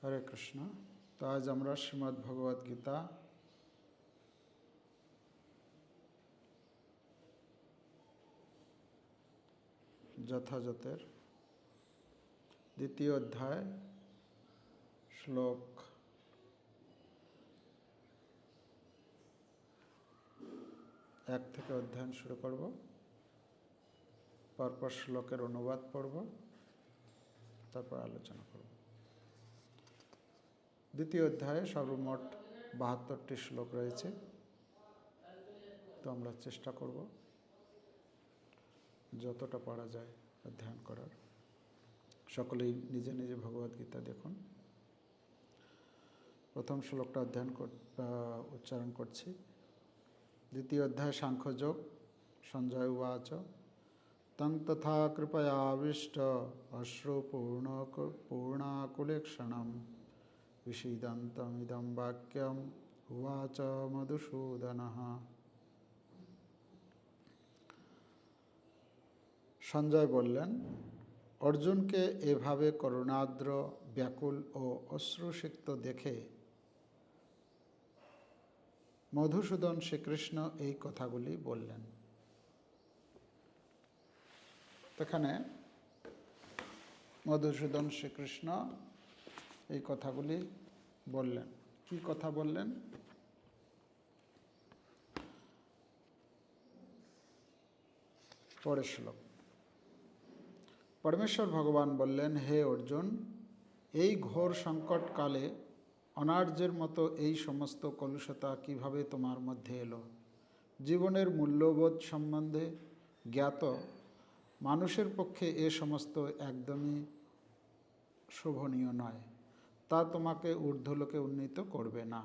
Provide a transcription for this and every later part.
হরে কৃষ্ণ। তো আজ আমরা শ্রীমদ্ ভগবদ গীতা যথাযথের দ্বিতীয় অধ্যায় শ্লোক এক থেকে অধ্যয়ন শুরু করব। পরপর শ্লোকের অনুবাদ পড়ব, তারপর আলোচনা দ্বিতীয় অধ্যায়ে সর্বমোট বাহাত্তরটি শ্লোক রয়েছে। তো আমরা চেষ্টা করব যতটা পারা যায় অধ্যয়ন করার। সকলেই নিজে নিজে ভগবদ্গীতা দেখুন। প্রথম শ্লোকটা অধ্যয়ন কর উচ্চারণ করছি। দ্বিতীয় অধ্যায় সাংখ্যযোগ সঞ্জয় উবাচ। তং তথা কৃপয়াবিষ্ট অশ্রুপূর্ণ পূর্ণাকুলেক্ষণম। विषीदन्तमिदं वाक्यम् उवाच মধুসূদনः সঞ্জয় বললেন অর্জুনকে এভাবে করুণাদ্র ব্যাকুল ও অশ্রুসিক্ত দেখে মধুসূদন শ্রীকৃষ্ণ এই কথাগুলি বললেন এখানে মধুসূদন শ্রীকৃষ্ণ এই কথাগুলি বললেন। কি কথা বললেন? পরের শ্লোক। পরমেশ্বর ভগবান বললেন, হে অর্জুন, এই ঘোর সংকটকালে অনার্যের মতো এই সমস্ত কলুষতা কীভাবে তোমার মধ্যে এলো? জীবনের মূল্যবোধ সম্বন্ধে জ্ঞাত মানুষের পক্ষে এ সমস্ত একদমই শোভনীয় নয়। তা তোমাকে ঊর্ধ্বলোকে উন্নীত করবে না।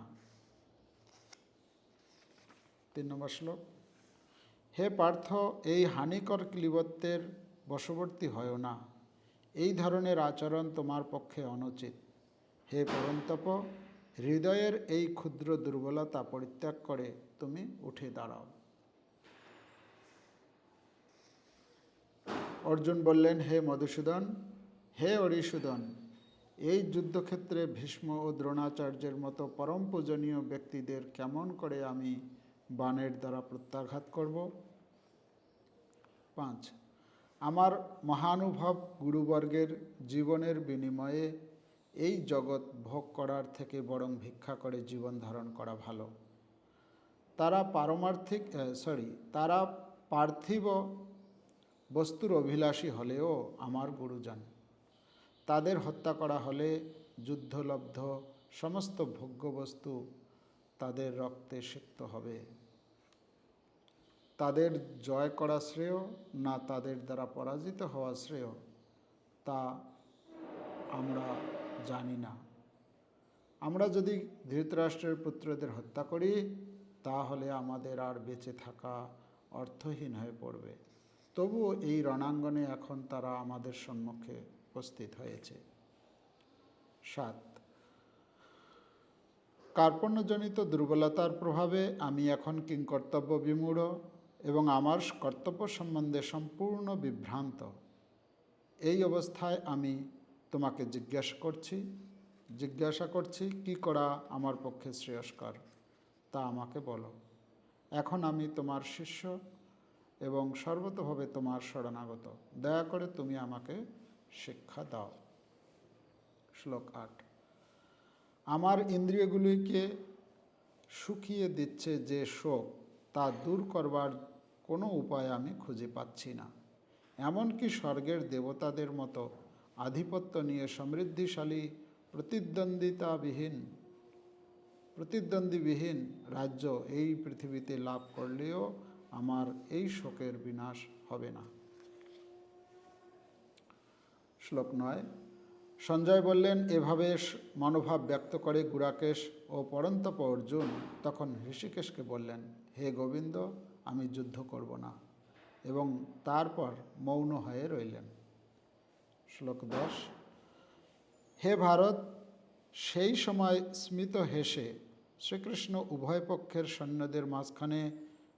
তিন নম্বর শ্লোক। হে পার্থ, এই হানিকর ক্লিবত্বের বশবর্তী হয় না। এই ধরনের আচরণ তোমার পক্ষে অনুচিত। হে পরন্তপ হৃদয়ের এই ক্ষুদ্র দুর্বলতা পরিত্যাগ করে তুমি উঠে দাঁড়াও। অর্জুন বললেন, হে মধুসূদন, হে অরিসূদন এই যুদ্ধক্ষেত্রে ভীষ্ম ও দ্রোণাচার্যের মতো পরম পূজনীয় ব্যক্তিদের কেমন করে আমি বাণের দ্বারা প্রত্যাঘাত করব? পাঁচ, আমার মহানুভব গুরুবর্গের জীবনের বিনিময়ে এই জগৎ ভোগ করার থেকে বরং ভিক্ষা করে জীবন ধারণ করা ভালো। তারা পারমার্থিক সরি তারা পার্থিব বস্তুর অভিলাষী হলেও আমার গুরুজন। তাদের হত্যা করা হলে যুদ্ধলব্ধ সমস্ত ভোগ্যবস্তু তাদের রক্তে সিক্ত হবে। তাদের জয় করা শ্রেয় না তাদের দ্বারা পরাজিত হওয়া শ্রেয়, তা আমরা জানি না। আমরা যদি ধৃতরাষ্ট্রের পুত্রদের হত্যা করি, তাহলে আমাদের আর বেঁচে থাকা অর্থহীন হয়ে পড়বে। তবুও এই রণাঙ্গনে এখন তারা আমাদের সম্মুখে উপস্থিত হয়েছে। সাত, কার্পণ্যজনিত দুর্বলতার প্রভাবে আমি এখন কিংকর্তব্য বিমূঢ় এবং আমার কর্তব্য সম্বন্ধে সম্পূর্ণ বিভ্রান্ত। এই অবস্থায় আমি তোমাকে জিজ্ঞাসা করছি জিজ্ঞাসা করছি, কি করা আমার পক্ষে শ্রেয়স্কর? তা আমাকে বলো। এখন আমি তোমার শিষ্য এবং সর্বতভাবে তোমার শরণাগত। দয়া করে তুমি আমাকে শিক্ষা দাও। শ্লোক আট। আমার ইন্দ্রিয়গুলিকে শুকিয়ে দিচ্ছে যে শোক, তা দূর করবার কোনো উপায় আমি খুঁজে পাচ্ছি না। এমনকি স্বর্গের দেবতাদের মতো আধিপত্য নিয়ে সমৃদ্ধিশালী, প্রতিদ্বন্দ্বিতাবিহীন, প্রতিদ্বন্দ্বীবিহীন রাজ্য এই পৃথিবীতে লাভ করলেও আমার এই শোকের বিনাশ হবে না। শ্লোক নয়। সঞ্জয় বললেন, এভাবে মনোভাব ব্যক্ত করে গুরাকেশ ও পরন্তপ অর্জুন, তখন ঋষিকেশকে বললেন, হে গোবিন্দ, আমি যুদ্ধ করব না। এবং তারপর মৌন হয়ে রইলেন। শ্লোক দশ, হে ভারত, সেই সময় স্মিত হেসে শ্রীকৃষ্ণ উভয় পক্ষের সৈন্যদের মাঝখানে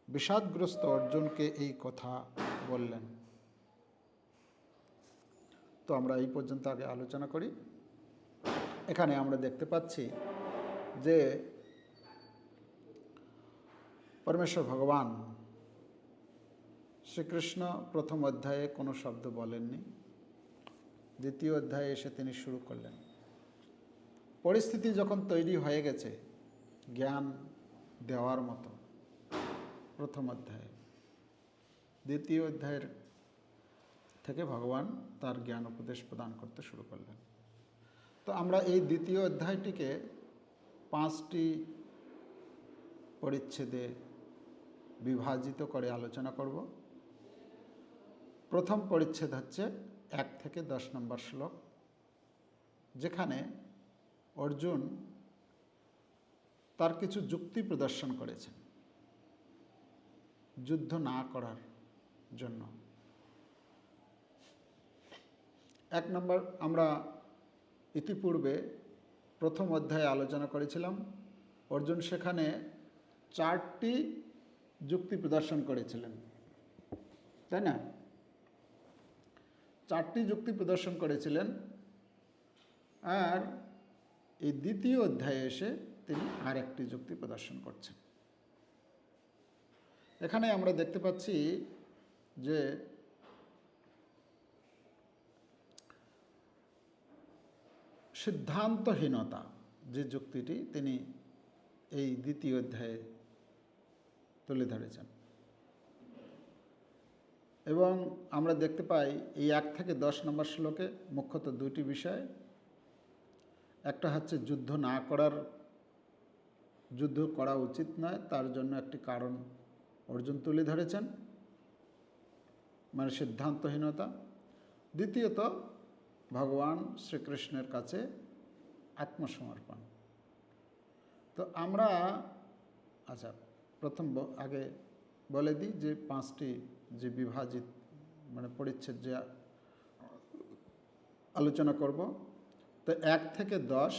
বিষাদগ্রস্ত অর্জুনকে এই কথা বললেন। তো আমরা এই পর্যন্ত আগে আলোচনা করি। এখানে আমরা দেখতে পাচ্ছি যে পরমেশ্বর ভগবান শ্রীকৃষ্ণ প্রথম অধ্যায়ে কোনো শব্দ বলেননি। দ্বিতীয় অধ্যায়ে এসে তিনি শুরু করলেন। পরিস্থিতি যখন তৈরি হয়ে গেছে, জ্ঞান দেওয়ার মতো প্রথম অধ্যায়ে। দ্বিতীয় অধ্যায়ের থেকে ভগবান তার জ্ঞান উপদেশ প্রদান করতে শুরু করলেন। তো আমরা এই দ্বিতীয় অধ্যায়টিকে পাঁচটি পরিচ্ছেদে বিভাজিত করে আলোচনা করব। প্রথম পরিচ্ছেদ হচ্ছে এক থেকে দশ নম্বর শ্লোক, যেখানে অর্জুন তার কিছু যুক্তি প্রদর্শন করেছেন, যুদ্ধ না করার জন্য। এক নম্বর আমরা ইতিপূর্বে প্রথম অধ্যায়ে আলোচনা করেছিলাম। অর্জুন সেখানে চারটি যুক্তি প্রদর্শন করেছিলেন। তাই না? চারটি যুক্তি প্রদর্শন করেছিলেন আর এই দ্বিতীয় অধ্যায়ে এসে তিনি আর একটি যুক্তি প্রদর্শন করছেন। এখানে আমরা দেখতে পাচ্ছি যে সিদ্ধান্তহীনতা যে যুক্তিটি তিনি এই দ্বিতীয় অধ্যায়ে তুলে ধরেছেন। এবং আমরা দেখতে পাই এই এক থেকে দশ নম্বর শ্লোকে মুখ্যত দুটি বিষয়। একটা হচ্ছে যুদ্ধ না করার, যুদ্ধ করা উচিত নয়, তার জন্য একটি কারণ অর্জুন তুলে ধরেছেন মানে সিদ্ধান্তহীনতা। দ্বিতীয়ত ভগবান শ্রীকৃষ্ণের কাছে আত্মসমর্পণ। তো আমরা আচ্ছা প্রথম আগে বলে দিই যে পাঁচটি যে বিভাজিত মানে পরিচ্ছেদ যে আলোচনা করব। তো এক থেকে দশ,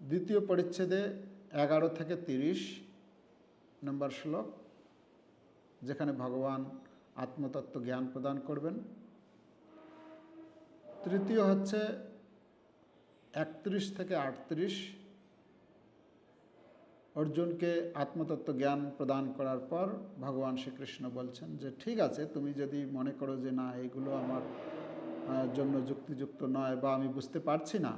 দ্বিতীয় পরিচ্ছেদে এগারো থেকে তিরিশ নম্বর শ্লোক, যেখানে ভগবান আত্মতত্ত্ব জ্ঞান প্রদান করবেন। তৃতীয় হচ্ছে একত্রিশ থেকে আটত্রিশ। অর্জুনকে আত্মতত্ত্ব জ্ঞান প্রদান করার পর ভগবান শ্রীকৃষ্ণ বলছেন যে, ঠিক আছে, তুমি যদি মনে করো যে না, এগুলো আমার জন্য যুক্তিযুক্ত নয় বা আমি বুঝতে পারছি না,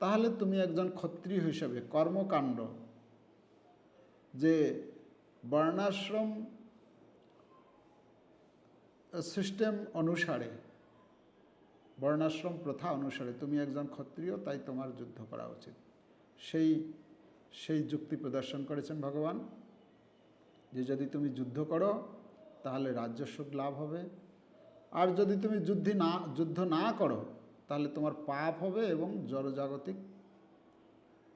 তাহলে তুমি একজন ক্ষত্রিয় হিসেবে, কর্মকাণ্ড, যে বর্ণাশ্রম সিস্টেম অনুসারে বর্ণাশ্রম প্রথা অনুসারে তুমি একজন ক্ষত্রিয়, তাই তোমার যুদ্ধ করা উচিত। সেই সেই যুক্তি প্রদর্শন করেছেন ভগবান, যে যদি তুমি যুদ্ধ করো, তাহলে রাজ্যসুখ লাভ হবে। আর যদি তুমি যুদ্ধি না, যুদ্ধ না করো, তাহলে তোমার পাপ হবে এবং জড়জাগতিক,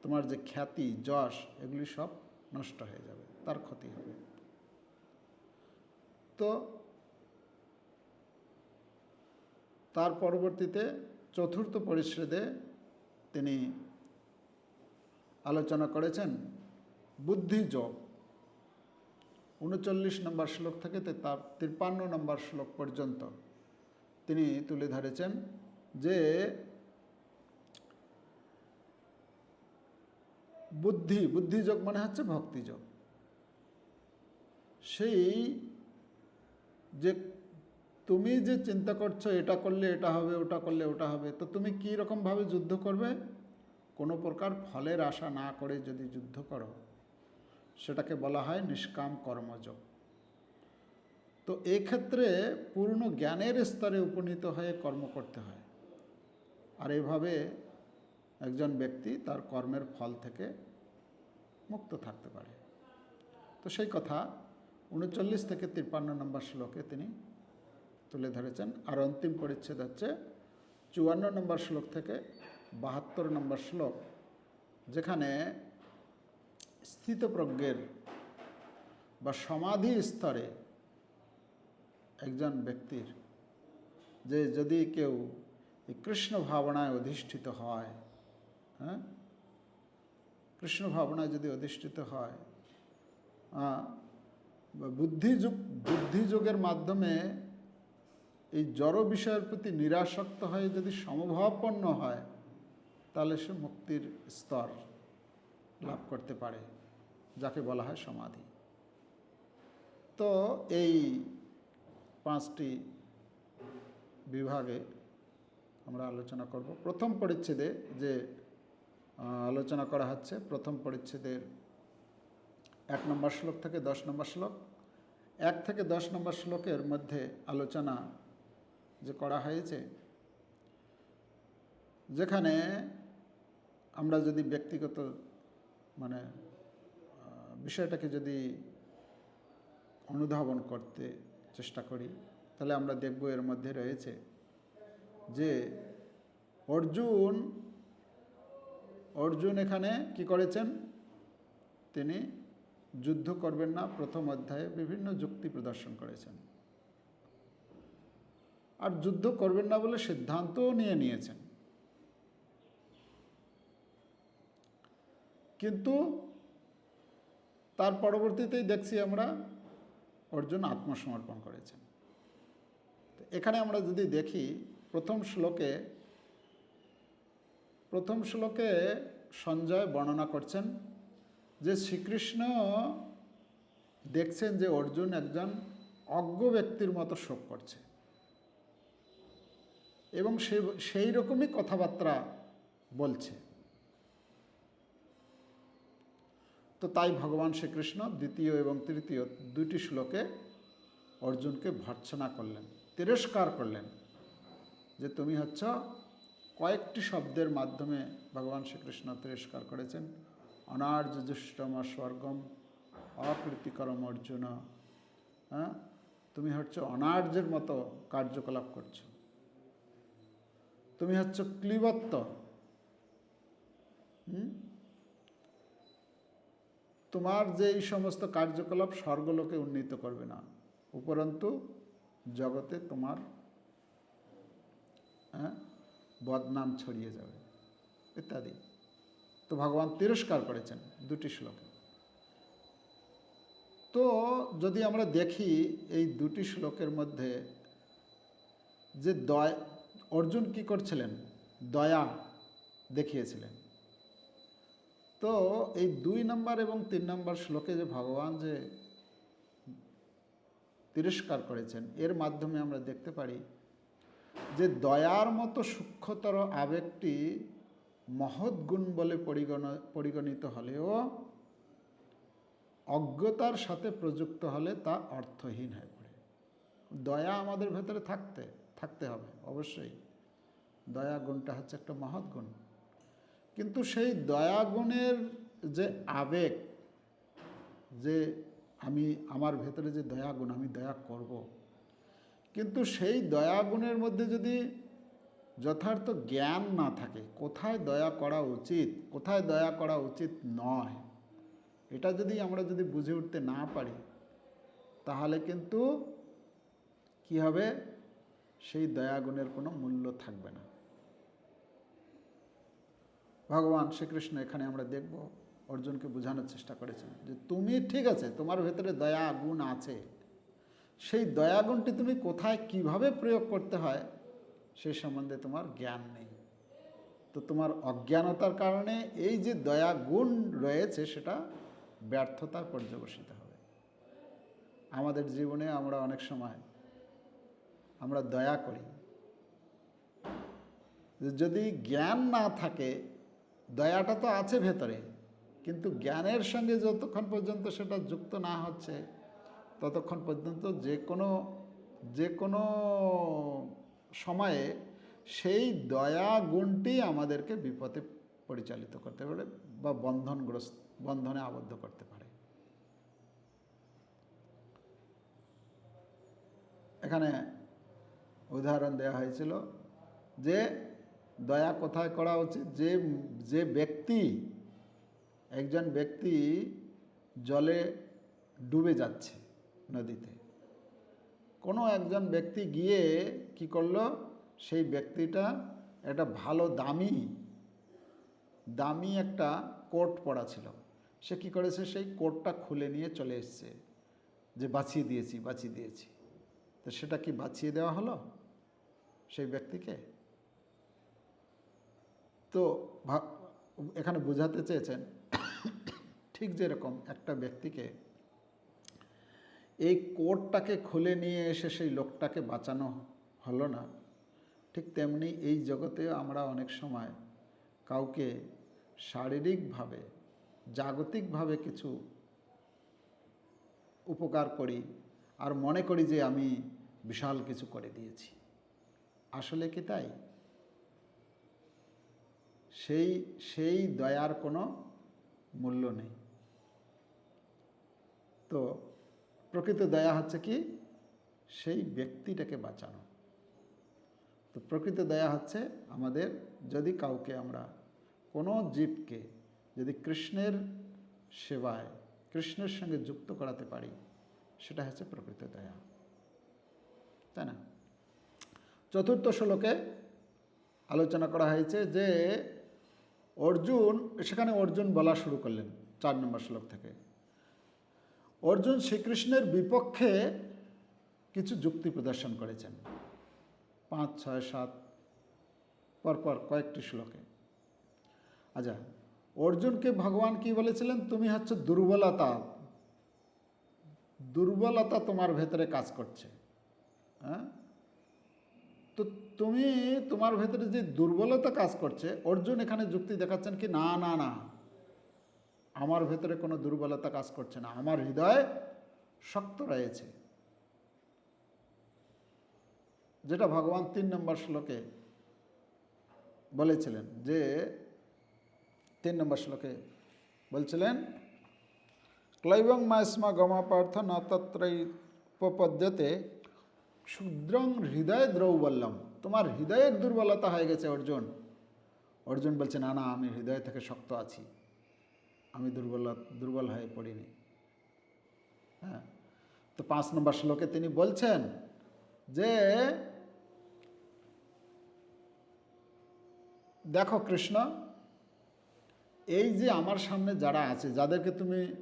তোমার যে খ্যাতি, যশ, এগুলি সব নষ্ট হয়ে যাবে, তার ক্ষতি হবে। তো তার পরবর্তীতে চতুর্থ পরিচ্ছেদে তিনি আলোচনা করেছেন বুদ্ধিযোগ উনচল্লিশ নম্বর শ্লোক থেকে তে তিপ্পান্ন নম্বর শ্লোক পর্যন্ত তিনি তুলে ধরেছেন যে বুদ্ধি বুদ্ধিযোগ মানে হচ্ছে ভক্তিযোগ সেই যে তুমি যে চিন্তা করছ, এটা করলে এটা হবে, ওটা করলে ওটা হবে, তো তুমি কী রকমভাবে যুদ্ধ করবে? কোনো প্রকার ফলের আশা না করে যদি যুদ্ধ করো, সেটাকে বলা হয় নিষ্কাম কর্মযোগ। তো এক্ষেত্রে পূর্ণ জ্ঞানের স্তরে উপনীত হয়ে কর্ম করতে হয়। আর এভাবে একজন ব্যক্তি তার কর্মের ফল থেকে মুক্ত থাকতে পারে। তো সেই কথা উনচল্লিশ থেকে তিপ্পান্ন নম্বর শ্লোকে তিনি তুলে ধরেছেন। আর অন্তিম পরিচ্ছেদ হচ্ছে চুয়ান্ন নম্বর শ্লোক থেকে বাহাত্তর নম্বর শ্লোক, যেখানে স্থিতপ্রজ্ঞের বা সমাধি স্তরে একজন ব্যক্তির যে যদি কেউ কৃষ্ণ ভাবনায় অধিষ্ঠিত হয় হ্যাঁ? কৃষ্ণ ভাবনায় যদি অধিষ্ঠিত হয় বুদ্ধিযুগ, বুদ্ধিযোগের মাধ্যমে এই জড় বিষয়ের প্রতি নিরাসক্ত হয়ে যদি সমভাবাপন্ন হয়, তাহলে সে মুক্তির স্তর লাভ করতে পারে, যাকে বলা হয় সমাধি। তো এই পাঁচটি বিভাগে আমরা আলোচনা করব। প্রথম পরিচ্ছেদে যে আলোচনা করা হচ্ছে, প্রথম পরিচ্ছেদের এক নম্বর শ্লোক থেকে দশ নম্বর শ্লোক। এক থেকে দশ নম্বর শ্লোকের মধ্যে আলোচনা যে করা হয়েছে, যেখানে আমরা যদি ব্যক্তিগত মানে বিষয়টাকে যদি অনুধাবন করতে চেষ্টা করি, তাহলে আমরা দেখব এর মধ্যে রয়েছে যে অর্জুন অর্জুন এখানে কি করেছেন? তিনি যুদ্ধ করবেন না, প্রথম অধ্যায়ে বিভিন্ন যুক্তি প্রদর্শন করেছেন। আর যুদ্ধ করবেন না বলে সিদ্ধান্তও নিয়ে নিয়েছেন। কিন্তু তার পরবর্তীতেই দেখছি আমরা অর্জুন আত্মসমর্পণ করেছেন। এখানে আমরা যদি দেখি, প্রথম শ্লোকে প্রথম শ্লোকে সঞ্জয় বর্ণনা করছেন যে শ্রীকৃষ্ণ দেখছেন যে অর্জুন একজন অজ্ঞ ব্যক্তির মতো শোক করছে। এবং সে, সেই রকমই কথাবার্তা বলছে। তো তাই ভগবান শ্রীকৃষ্ণ দ্বিতীয় এবং তৃতীয় দুটি শ্লোকে অর্জুনকে ভর্ৎসনা করলেন, তিরস্কার করলেন যে তুমি হচ্ছ কয়েকটি শব্দের মাধ্যমে ভগবান শ্রীকৃষ্ণ তিরস্কার করেছেন। অনার্য দুষ্টম স্বর্গম অকৃতিকরম অর্জুন হ্যাঁ? তুমি হচ্ছে অনার্যের মতো কার্যকলাপ করছ। তুমি হচ্ছে ক্লিবত্ব হুম? তোমার যে এই সমস্ত কার্যকলাপ স্বর্গলোকে উন্নীত করবে না উপরন্তু জগতে তোমার হ্যাঁ, বদনাম ছড়িয়ে যাবে ইত্যাদি। তো ভগবান তিরস্কার করেছেন দুটি শ্লোকে। তো যদি আমরা দেখি এই দুটি শ্লোকের মধ্যে যে দয় অর্জুন কি করছিলেন? দয়া দেখিয়েছিলেন। তো এই দুই নম্বর এবং তিন নম্বর শ্লোকে যে ভগবান যে তিরস্কার করেছেন, এর মাধ্যমে আমরা দেখতে পারি যে দয়ার মতো সূক্ষ্মতর আবেগটি মহৎ গুণ বলে পরিগণ, পরিগণিত হলেও অজ্ঞতার সাথে প্রযুক্ত হলে তা অর্থহীন হয়ে। দয়া আমাদের ভেতরে থাকতে থাকতে হবে, অবশ্যই দয়া গুণটা হচ্ছে একটা মহৎ গুণ কিন্তু সেই দয়া গুণের যে আবেগ, যে আমি, আমার ভেতরে যে দয়া গুণ, আমি দয়া করব। কিন্তু সেই দয়া গুণের মধ্যে যদি যথার্থ জ্ঞান না থাকে, কোথায় দয়া করা উচিত, কোথায় দয়া করা উচিত নয়, এটা যদি আমরা যদি বুঝে উঠতে না পারি, তাহলে কিন্তু কি হবে? সেই দয়াগুণের কোনো মূল্য থাকবে না। ভগবান শ্রীকৃষ্ণ এখানে আমরা দেখব, অর্জুনকে বোঝানোর চেষ্টা করেছেন যে তুমি ঠিক আছে, তোমার ভেতরে দয়া গুণ আছে। সেই দয়া গুণটি তুমি কোথায় কীভাবে প্রয়োগ করতে হয়, সে সম্বন্ধে তোমার জ্ঞান নেই। তো তোমার অজ্ঞানতার কারণে এই যে দয়া গুণ রয়েছে, সেটা ব্যর্থতার পর্যবসিত হবে। আমাদের জীবনে আমরা অনেক সময় আমরা দয়া করি। যদি জ্ঞান না থাকে, দয়াটা তো আছে ভেতরে, কিন্তু জ্ঞানের সঙ্গে যতক্ষণ পর্যন্ত সেটা যুক্ত না হচ্ছে, ততক্ষণ পর্যন্ত যে কোনো যে কোনো সময়ে সেই দয়া গুণটি আমাদেরকে বিপদে পরিচালিত করতে পারে বা বন্ধনগ্রস্ত, বন্ধনে আবদ্ধ করতে পারে। এখানে উদাহরণ দেওয়া হয়েছিল যে দয়া কোথায় করা উচিত? যে যে ব্যক্তি, একজন ব্যক্তি জলে ডুবে যাচ্ছে নদীতে, কোনো একজন ব্যক্তি গিয়ে কি করল? সেই ব্যক্তিটা একটা ভালো দামি দামি একটা কোট পরা ছিল। সে কি করেছে? সেই কোটটা খুলে নিয়ে চলে এসছে যে বাঁচিয়ে দিয়েছি বাঁচিয়ে দিয়েছি। তো সেটা কি বাঁচিয়ে দেওয়া হলো? সেই ব্যক্তিকে। তো এখানে বোঝাতে চেয়েছেন, ঠিক যেরকম একটা ব্যক্তিকে এই কোটটাকে খুলে নিয়ে এসে সেই লোকটাকে বাঁচানো হলো না, ঠিক তেমনি এই জগতে আমরা অনেক সময় কাউকে শারীরিকভাবে, জাগতিকভাবে কিছু উপকার করি আর মনে করি যে আমি বিশাল কিছু করে দিয়েছি। আসলে কি তাই? সেই সেই দয়ার কোনো মূল্য নেই। তো প্রকৃত দয়া হচ্ছে কি? সেই ব্যক্তিটাকে বাঁচানো। তো প্রকৃত দয়া হচ্ছে আমাদের যদি কাউকে আমরা, কোনো জীবকে যদি কৃষ্ণের সেবায়, কৃষ্ণের সঙ্গে যুক্ত করাতে পারি, সেটা হচ্ছে প্রকৃত দয়া। তাই না? চতুর্থ শ্লোকে আলোচনা করা হয়েছে যে অর্জুন, সেখানে অর্জুন বলা শুরু করলেন চার নম্বর শ্লোক থেকে। অর্জুন শ্রীকৃষ্ণের বিপক্ষে কিছু যুক্তি প্রদর্শন করেছেন। পাঁচ, ছয়, সাত, পরপর কয়েকটি শ্লোকে। আচ্ছা অর্জুনকে ভগবান কি বলেছিলেন? তুমি হচ্ছে দুর্বলতা। দুর্বলতা তোমার ভেতরে কাজ করছে। হ্যাঁ? তো তুমি তোমার ভেতরে যে দুর্বলতা কাজ করছে, অর্জুন এখানে যুক্তি দেখাচ্ছেন কি, না না না, আমার ভেতরে কোনো দুর্বলতা কাজ করছে না, আমার হৃদয় শক্ত রয়েছে। যেটা ভগবান তিন নম্বর শ্লোকে বলেছিলেন যে, তিন নম্বর শ্লোকে বলছিলেন, ক্লৈবং মায়স্মা গমাপার্থ ন তত্রৈপপদ্যতে ক্ষুদ্রং হৃদয় দ্রৌবল্যম তোমার হৃদয়ের দুর্বলতা হয়ে গেছে অর্জুন। অর্জুন বলছে, না না, আমি হৃদয় থেকে শক্ত আছি। আমি দুর্বল দুর্বল হয়ে পড়িনি। হ্যাঁ। তো পাঁচ নম্বর শ্লোকে তিনি বলছেন যে, দেখো কৃষ্ণ, এই যে আমার সামনে যারা আছে, যাদেরকে তুমি,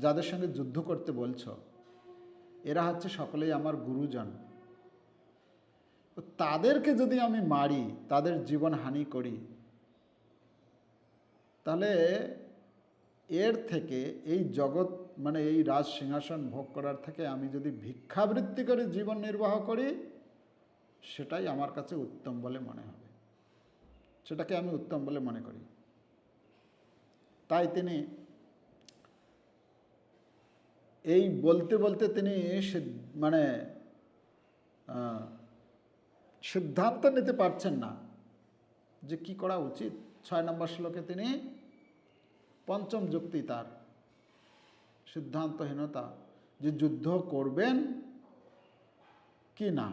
যাদের সঙ্গে যুদ্ধ করতে বলছো এরা হচ্ছে সকলেই আমার গুরুজন। তো তাদেরকে যদি আমি মারি, তাদের জীবন হানি করি, তাহলে এর থেকে এই জগৎ মানে এই রাজ সিংহাসন ভোগ করার থেকে আমি যদি ভিক্ষাবৃত্তি করে জীবন নির্বাহ করি, সেটাই আমার কাছে উত্তম বলে মনে হবে। সেটাকে আমি উত্তম বলে মনে করি। তাই তিনি এই বলতে বলতে তিনি মানে সিদ্ধান্ত নিতে পারছেন না যে কি করা উচিত। ছয় নম্বর শ্লোকে তিনি পঞ্চম যুক্তি তার, সিদ্ধান্তহীনতা, যে যুদ্ধ করবেন কি না?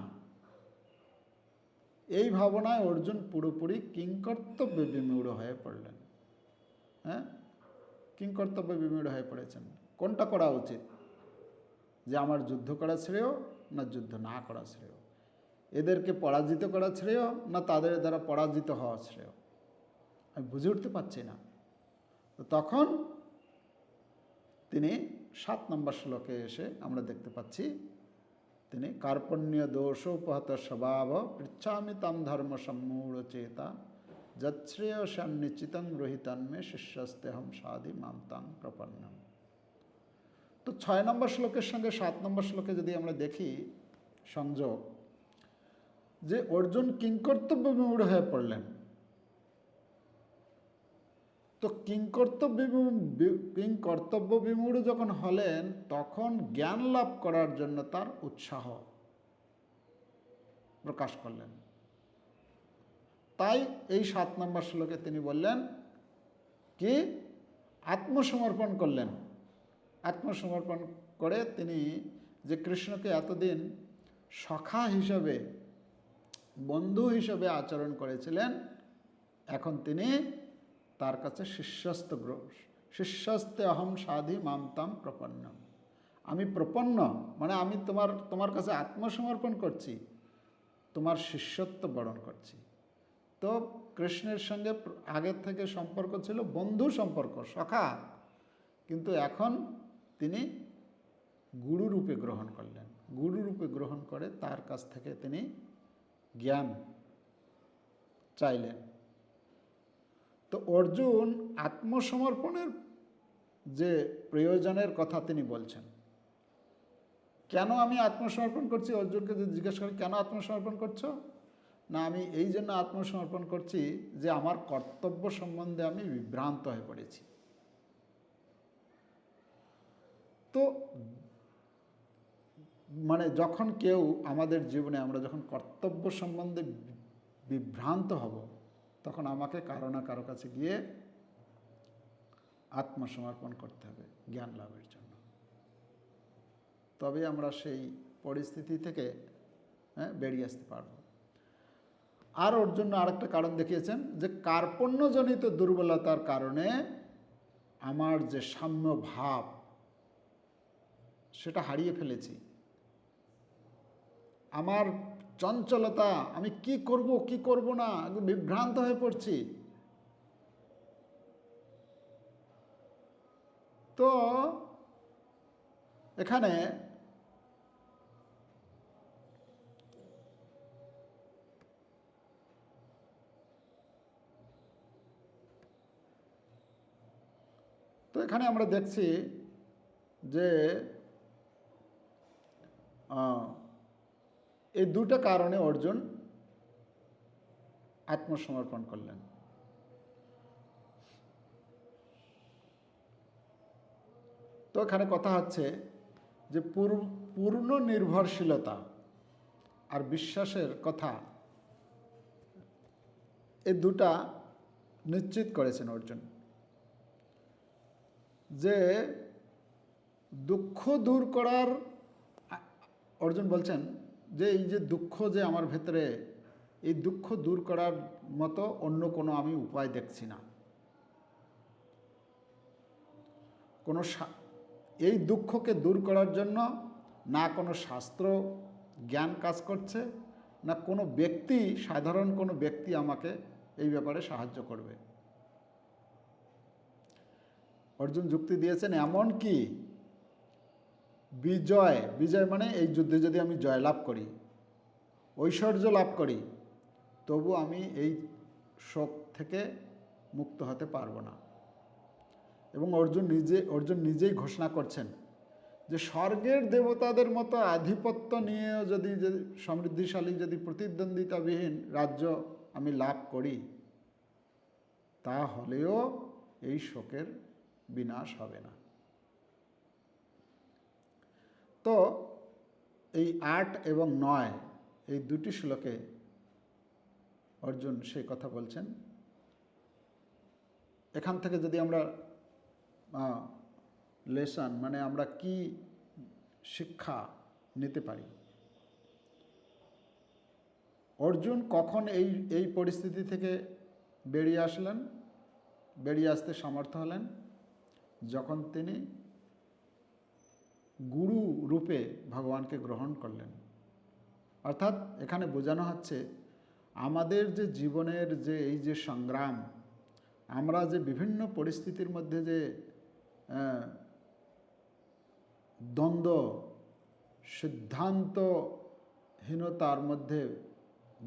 এই ভাবনায় অর্জুন পুরোপুরি কিংকর্তব্য বিমূঢ় হয়ে পড়লেন। হ্যাঁ? কিংকর্তব্য বিমূঢ় হয়ে পড়েছেন। কোনটা করা উচিত? যে আমার যুদ্ধ করা শ্রেয় না যুদ্ধ না করা শ্রেয়। এদেরকে পরাজিত করা শ্রেয় না তাদের দ্বারা পরাজিত হওয়া শ্রেয়। আমি বুঝে উঠতে পারছি না। তো তখন তিনি সাত নম্বর শ্লোকে এসে আমরা দেখতে পাচ্ছি, তিনি কার্পণ্য দোষ উপহত স্বভাব পৃচ্ছামি তাম ধর্ম সম্মূঢ় চেতা, যৎশ্রেয় সন্নিশ্চিতং রোহিতান্মে শিষ্যস্তেহম সাধি মামতাং প্রপন্নম। তো ছয় নম্বর শ্লোকের সঙ্গে সাত নম্বর শ্লোকে যদি আমরা দেখি সংযোগ, যে অর্জুন কিংকর্তব্য বিমূঢ় হয়ে পড়লেন। তো কিংকর্তব্য বিমূ- কিংকর্তব্য বিমূঢ় যখন হলেন, তখন জ্ঞান লাভ করার জন্য তার উৎসাহ প্রকাশ করলেন। তাই এই সাত নম্বর শ্লোকে তিনি বললেন, কি? আত্মসমর্পণ করলেন। আত্মসমর্পণ করে তিনি যে কৃষ্ণকে এতদিন সখা হিসাবে, বন্ধু হিসাবে আচরণ করেছিলেন, এখন তিনি তার কাছে শিষ্যস্ত শিষ্যস্তে অহম সাধি মামতাম প্রপন্ন আমি প্রপন্ন মানে আমি তোমার তোমার কাছে আত্মসমর্পণ করছি, তোমার শিষ্যত্ব বরণ করছি। তো কৃষ্ণের সঙ্গে আগের থেকে সম্পর্ক ছিল বন্ধু সম্পর্ক, সখা। কিন্তু এখন তিনি গুরুরূপে গ্রহণ করলেন। গুরুরূপে গ্রহণ করে তার কাছ থেকে তিনি জ্ঞান চাইলেন। তো অর্জুন আত্মসমর্পণের যে প্রয়োজনের কথা তিনি বলছেন, কেন আমি আত্মসমর্পণ করছি? অর্জুনকে যদি জিজ্ঞেস করি কেন আত্মসমর্পণ করছ? না, আমি এই জন্য আত্মসমর্পণ করছি যে আমার কর্তব্য সম্বন্ধে আমি বিভ্রান্ত হয়ে পড়েছি। তো মানে যখন কেউ আমাদের জীবনে আমরা যখন কর্তব্য সম্বন্ধে বিভ্রান্ত হব, তখন আমাকে কারও না কারও কাছে গিয়ে আত্মসমর্পণ করতে হবে জ্ঞান লাভের জন্য। তবে আমরা সেই পরিস্থিতি থেকে হ্যাঁ বেরিয়ে আসতে পারব। আর ওর জন্য আরেকটা কারণ দেখিয়েছেন যে কার্পণ্যজনিত দুর্বলতার কারণে আমার যে সাম্য ভাব সেটা হারিয়ে ফেলেছি। আমার চঞ্চলতা, আমি কি করব কি করব না বিভ্রান্ত হয়ে পড়ছি। তো এখানে তো এখানে আমরা দেখছি যে এই দুটো কারণে অর্জুন আত্মসমর্পণ করলেন। তো এখানে কথা হচ্ছে যে পূর- পূর্ণ নির্ভরশীলতা আর বিশ্বাসের কথা এই দুটা নিশ্চিত করেছেন অর্জুন। যে দুঃখ দূর করার অর্জুন বলছেন যে এই যে দুঃখ যে আমার ভেতরে, এই দুঃখ দূর করার মতো অন্য কোনো আমি উপায় দেখছি না। কোনো এই দুঃখকে দূর করার জন্য না কোনো শাস্ত্র জ্ঞান কাজ করছে, না কোনো ব্যক্তি, সাধারণ কোনো ব্যক্তি আমাকে এই ব্যাপারে সাহায্য করবে। অর্জুন যুক্তি দিয়েছেন, এমন কি বিজয় বিজয় মানে এই যুদ্ধে যদি আমি জয় লাভ করি, ঐশ্বর্য লাভ করি, তবু আমি এই শোক থেকে মুক্ত হতে পারব না। এবং অর্জুন নিজে, অর্জুন নিজেই ঘোষণা করছেন যে স্বর্গের দেবতাদের মতো আধিপত্য নিয়েও যদি সমৃদ্ধিশালী, যদি প্রতিদ্বন্দ্বিতাবিহীন রাজ্য আমি লাভ করি, তাহলেও এই শোকের বিনাশ হবে না। তো এই আট এবং নয়, এই দুটি শ্লোকে অর্জুন সেই কথা বলছেন। এখান থেকে যদি আমরা লেসন মানে আমরা কি শিক্ষা নিতে পারি? অর্জুন কখন এই এই পরিস্থিতি থেকে বেরিয়ে আসলেন? বেরিয়ে আসতে সমর্থ হলেন? যখন তিনি গুরু রূপে ভগবানকে গ্রহণ করলেন। অর্থাৎ এখানে বোঝানো হচ্ছে, আমাদের যে জীবনের যে এই যে সংগ্রাম, আমরা যে বিভিন্ন পরিস্থিতির মধ্যে যে দ্বন্দ্ব, সিদ্ধান্তহীনতার মধ্যে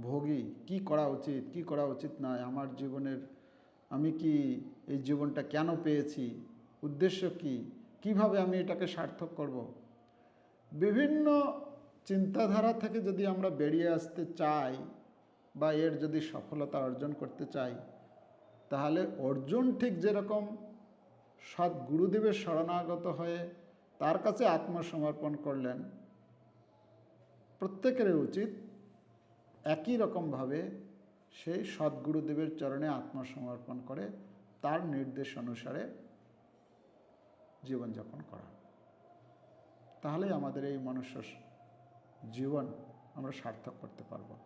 ভোগী, কি করা উচিত, কি করা উচিত নয়, আমার জীবনের, আমি কি এই জীবনটা কেন পেয়েছি, উদ্দেশ্য কি কীভাবে আমি এটাকে সার্থক করব? বিভিন্ন চিন্তাধারা থেকে যদি আমরা বেরিয়ে আসতে চাই বা এর যদি সফলতা অর্জন করতে চাই, তাহলে অর্জুন ঠিক যেরকম সৎ গুরুদেবের শরণাগত হয়ে তার কাছে আত্মসমর্পণ করলেন, প্রত্যেকের উচিত একই রকমভাবে সেই সদ্গুরুদেবের চরণে আত্মসমর্পণ করে তার নির্দেশ অনুসারে জীবনযাপন করা। তাহলেই আমাদের এই মনুষ্য জীবন আমরা সার্থক করতে পারব।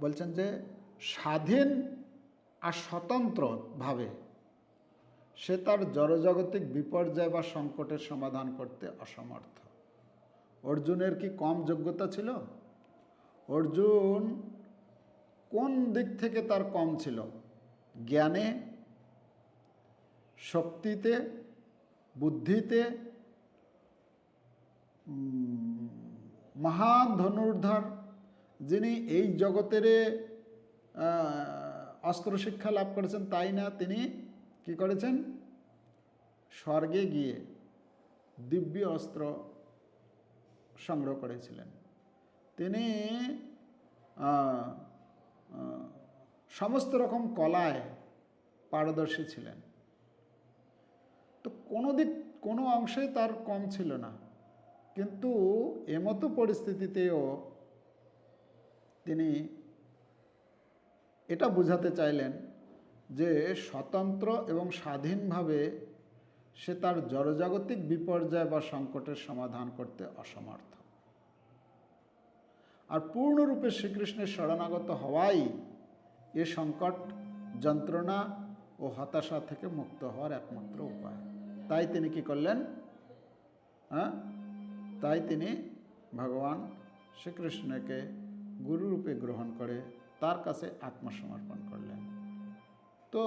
বলছেন যে, স্বাধীন আর স্বতন্ত্রভাবে সে তার জড়জাগতিক বিপর্যয় বা সংকটের সমাধান করতে অসমর্থ। অর্জুনের কি কম যোগ্যতা ছিল? অর্জুন কোন দিক থেকে তার কম ছিল? জ্ঞানে শক্তিতে, বুদ্ধিতে মহান ধনুর্ধর, যিনি এই জগতের অস্ত্র শিক্ষা লাভ করেছেন, তাই না? তিনি কি করেছেন? স্বর্গে গিয়ে দিব্য অস্ত্র সংগ্রহ করেছিলেন। তিনি সমস্ত রকম কলায় পারদর্শী ছিলেন। তো কোনো দিক, কোনো অংশে তার কম ছিল না। কিন্তু এমতো পরিস্থিতিতেও তিনি এটা বোঝাতে চাইলেন যে স্বতন্ত্র এবং স্বাধীনভাবে সে তার জড়জাগতিক বিপর্যয় বা সংকটের সমাধান করতে অসমর্থ। আর পূর্ণরূপে শ্রীকৃষ্ণের শরণাগত হওয়াই এ সংকট, যন্ত্রণা ও হতাশা থেকে মুক্ত হওয়ার একমাত্র উপায়। তাই তিনি কি করলেন? হ্যাঁ? তাই তিনি ভগবান শ্রীকৃষ্ণকে গুরুরূপে গ্রহণ করে তার কাছে আত্মসমর্পণ করলেন। তো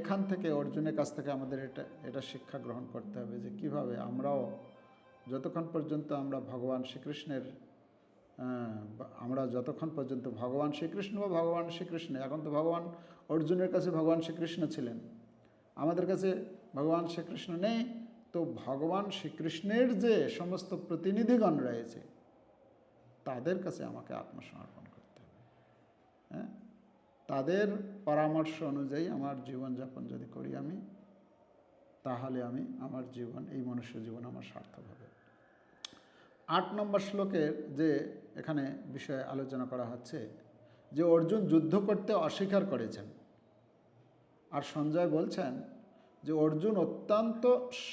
এখান থেকে অর্জুনের কাছ থেকে আমাদের এটা এটা শিক্ষা গ্রহণ করতে হবে যে কীভাবে আমরাও যতক্ষণ পর্যন্ত আমরা ভগবান শ্রীকৃষ্ণের আমরা যতক্ষণ পর্যন্ত ভগবান শ্রীকৃষ্ণ বা ভগবান শ্রীকৃষ্ণ, এখন তো ভগবান অর্জুনের কাছে ভগবান শ্রীকৃষ্ণ ছিলেন। আমাদের কাছে ভগবান শ্রীকৃষ্ণ নেই, তো ভগবান শ্রীকৃষ্ণের যে সমস্ত প্রতিনিধিগণ রয়েছে, তাদের কাছে আমাকে আত্মসমর্পণ করতে হবে। হ্যাঁ? তাদের পরামর্শ অনুযায়ী আমার জীবনযাপন যদি করি আমি, তাহলে আমি আমার জীবন, এই মনুষ্য জীবন আমার সার্থক হবে। আট নম্বর শ্লোকের যে এখানে বিষয়ে আলোচনা করা হচ্ছে, যে অর্জুন যুদ্ধ করতে অস্বীকার করেছেন। আর সঞ্জয় বলছেন যে অর্জুন অত্যন্ত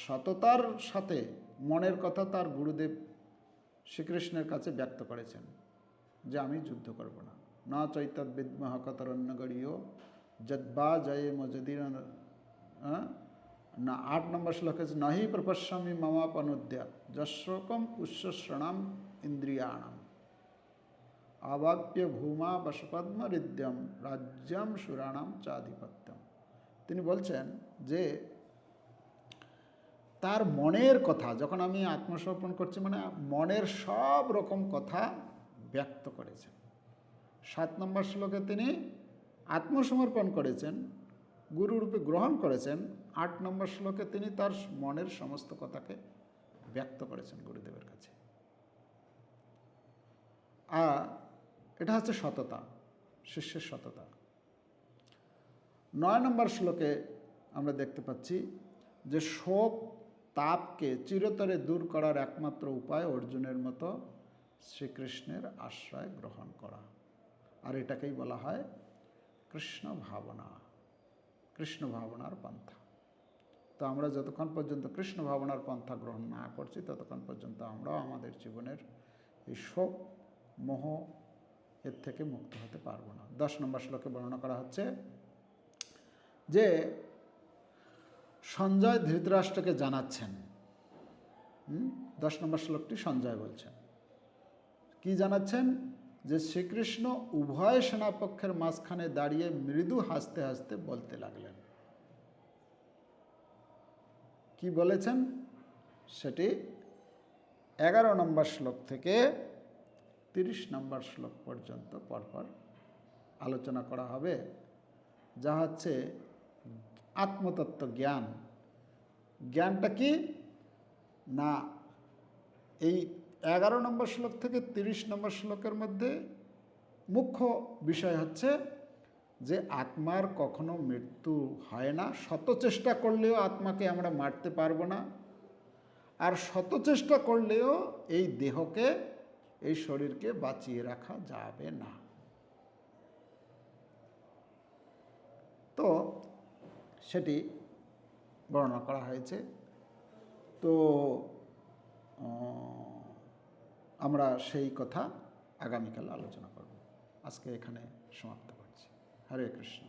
সততার সাথে মনের কথা তার গুরুদেব শ্রীকৃষ্ণের কাছে ব্যক্ত করেছেন যে আমি যুদ্ধ করব না। না চৈতদ বিদ্মহ কতরণ্যগড়ীয় যদ্বা জয়ে মজদির না, আট নম্বর শ্লোক আছে, নাহি প্রপশ্যামি মমাপনুদ্যা যশোকম উচ্চশ্রণাম ইন্দ্রিয়াণম। আবাপ্য ভূমা বশপদ্মরিদ্যম রাজ্যম সুরাণাম চাধিপত্যম। তিনি বলছেন যে তার মনের কথা, যখন আমি আত্মসমর্পণ করছি মানে মনের সব রকম কথা ব্যক্ত করেছেন। সাত নম্বর শ্লোকে তিনি আত্মসমর্পণ করেছেন, গুরুরূপে গ্রহণ করেছেন। আট নম্বর শ্লোকে তিনি তার মনের সমস্ত কথাকে ব্যক্ত করেছেন গুরুদেবের কাছে। আর এটা হচ্ছে সততা, শিষ্যের সততা। নয় নম্বর শ্লোকে আমরা দেখতে পাচ্ছি যে শোক তাপকে চিরতরে দূর করার একমাত্র উপায় অর্জুনের মতো শ্রীকৃষ্ণের আশ্রয় গ্রহণ করা। আর এটাকেই বলা হয় কৃষ্ণ ভাবনা, কৃষ্ণ ভাবনার পন্থা। তো আমরা যতক্ষণ পর্যন্ত কৃষ্ণ ভাবনার পন্থা গ্রহণ না করছি, ততক্ষণ পর্যন্ত আমরাও আমাদের জীবনের এই শোক, মোহ এর থেকে মুক্ত হতে পারব না। দশ নম্বর শ্লোকে বর্ণনা করা হচ্ছে যে সঞ্জয় ধৃতরাষ্ট্রকে জানাচ্ছেন? দশ নম্বর শ্লোকটি সঞ্জয় বলছেন। কি জানাচ্ছেন? যে শ্রীকৃষ্ণ উভয় সেনাপক্ষের মাঝখানে দাঁড়িয়ে মৃদু হাসতে হাসতে বলতে লাগলেন। কি বলেছেন? সেটি এগারো নম্বর শ্লোক থেকে তিরিশ নম্বর শ্লোক পর্যন্ত পরপর আলোচনা করা হবে। যা হচ্ছে আত্মতত্ত্ব জ্ঞান। জ্ঞানটা কি? না, এই এগারো নম্বর শ্লোক থেকে তিরিশ নম্বর শ্লোকের মধ্যে মুখ্য বিষয় হচ্ছে যে আত্মার কখনো মৃত্যু হয় না। শত চেষ্টা করলেও আত্মাকে আমরা মারতে পারব না। আর শত চেষ্টা করলেও এই দেহকে, এই শরীরকে বাঁচিয়ে রাখা যাবে না। তো সেটি বর্ণনা করা হয়েছে। তো আমরা সেই কথা আগামীকাল আলোচনা করব। আজকে এখানে সমাপ্ত করছি। হরে কৃষ্ণ।